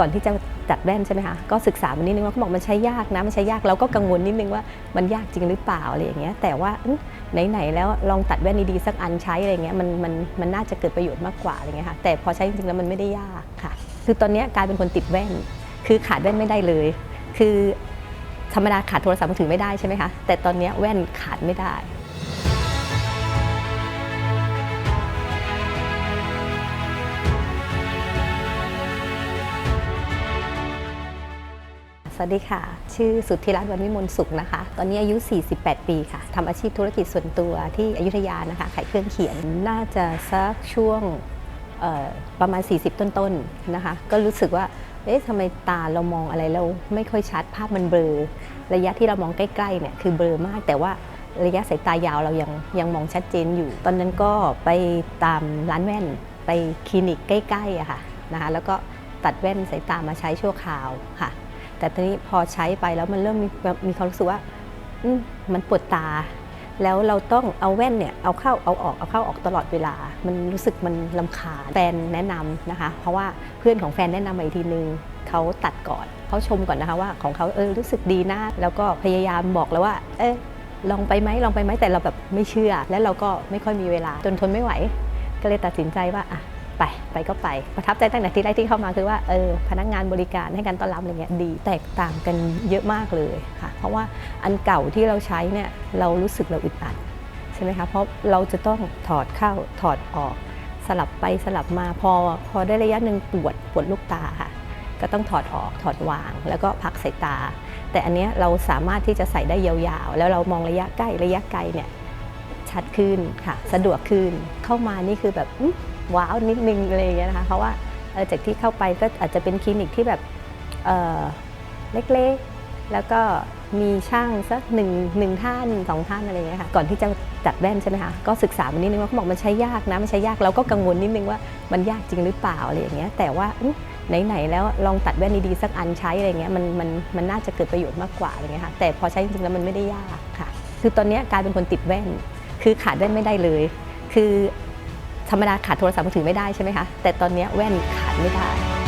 ก่อนที่จะจัดแว่นใช่ไหมคะก็ศึกษามานิดนึงว่าเขาบอกมันใช้ยากนะมันใช้ยากเราก็กังวลนิดนึงว่ามันยากจริงหรือเปล่าอะไรอย่างเงี้ยแต่ว่าไหนๆแล้วลองตัดแว่นดีๆสักอันใช้อะไรเงี้ยมันมันมันน่าจะเกิดประโยชน์มากกว่าอะไรเงี้ยค่ะแต่พอใช้จริงๆแล้วมันไม่ได้ยากค่ะ คือตอนนี้กลายเป็นคนติดแว่น คือขาดแว่นไม่ได้เลย คือธรรมดาขาดโทรศัพท์มือถือไม่ได้ใช่ไหมคะแต่ตอนนี้แว่นขาดไม่ได้ วัสดีค่ะ ชื่อสุทธิรัตน์วันวิมลสุขนะคะ ตอนนี้อายุ 48 ปีค่ะทำอาชีพธุรกิจส่วนตัวที่อยุธยานะคะ ขายเครื่องเขียน น่าจะสักช่วงประมาณ 40 ต้นๆนนะคะ ก็รู้สึกว่า เอ๊ะทำไมตาเรามองอะไรเราไม่ค่อยชัด ภาพมันเบลอ ระยะที่เรามองใกล้ๆเนี่ยคือเบลอมาก แต่ว่าระยะสายตายาวเรายังยังมองชัดเจนอยู่ ตอนนั้นก็ไปตามร้านแว่น ไปคลินิกใกล้ๆอะค่ะนะคะ แล้วก็ตัดแว่นสายตามาใช้ชั่วคราวค่ะ แต่ตอนนี้พอใช้ไปแล้วมันเริ่มมีมีความรู้สึกว่ามมันปวดตา แล้วเราต้องเอาแว่นเนี่ยเอาเข้าเอาออกเอาเข้าออกตลอดเวลา มันรู้สึกมันลำคาญแฟนแนะนำนะคะ เพราะว่าเพื่อนของแฟนแนะนำมาอีกทีนึงเขาตัดก่อนเขาชมก่อนนะคะว่าของเขาเออรู้สึกดีนะแล้วก็พยายามบอกแล้วว่า เออลองไปไหมลองไปไหมแต่เราแบบไม่เชื่อ แล้วเราก็ไม่ค่อยมีเวลาจนทนไม่ไหว ก็เลยตัดสินใจว่าอะ ไปไปก็ไปประทับใจตั้งแต่ที่แรกที่เข้ามาคือว่าเออพนักงานบริการให้การต้อนรับอะไรเงี้ยดีแตกต่างกันเยอะมากเลยค่ะ เพราะว่าอันเก่าที่เราใช้เนี่ยเรารู้สึกเราอึดอัดใช่ไหมคะเพราะเราจะต้องถอดเข้าถอดออกสลับไปสลับมาพอพอได้ระยะหนึ่งปวดปวดลูกตาค่ะก็ต้องถอดออกถอดวาง แล้วก็พักสายตา แต่อันเนี้ยเราสามารถที่จะใส่ได้ยาวๆ แล้วเรามองระยะใกล้ระยะไกลเนี่ยชัดขึ้นค่ะ สะดวกขึ้นเข้ามานี่คือแบบ ว้าวนิดนึงอะไรอย่างเงี้ยนะคะเพราะว่าจากที่เข้าไปก็อาจจะเป็นคลินิกที่แบบเเล็กๆ แล้วก็มีช่างสักหนึ่งหนึ่งท่านสองท่านอะไรเงี้ยค่ะก่อนที่จะจัดแว่นใช่ไหมคะก็ศึกษามานิดนึงว่าเขาบอกมันใช้ยากนะมันใช้ยากเราก็กังวลนิดนึงว่ามันยากจริงหรือเปล่าอะไรอย่างเงี้ยแต่ว่าไหนๆแล้วลองตัดแว่นดีๆสักอันใช้อะไรเงี้ยมันมันมันน่าจะเกิดประโยชน์มากกว่าอะไรเงี้ยค่ะแต่พอใช้จริงๆแล้วมันไม่ได้ยากค่ะ คือตอนนี้กลายเป็นคนติดแว่น คือขาดแว่นไม่ได้เลย คือ ธรรมดาขาดโทรศัพท์มือถือไม่ได้ใช่ไหมคะ แต่ตอนนี้แว่นขาดไม่ได้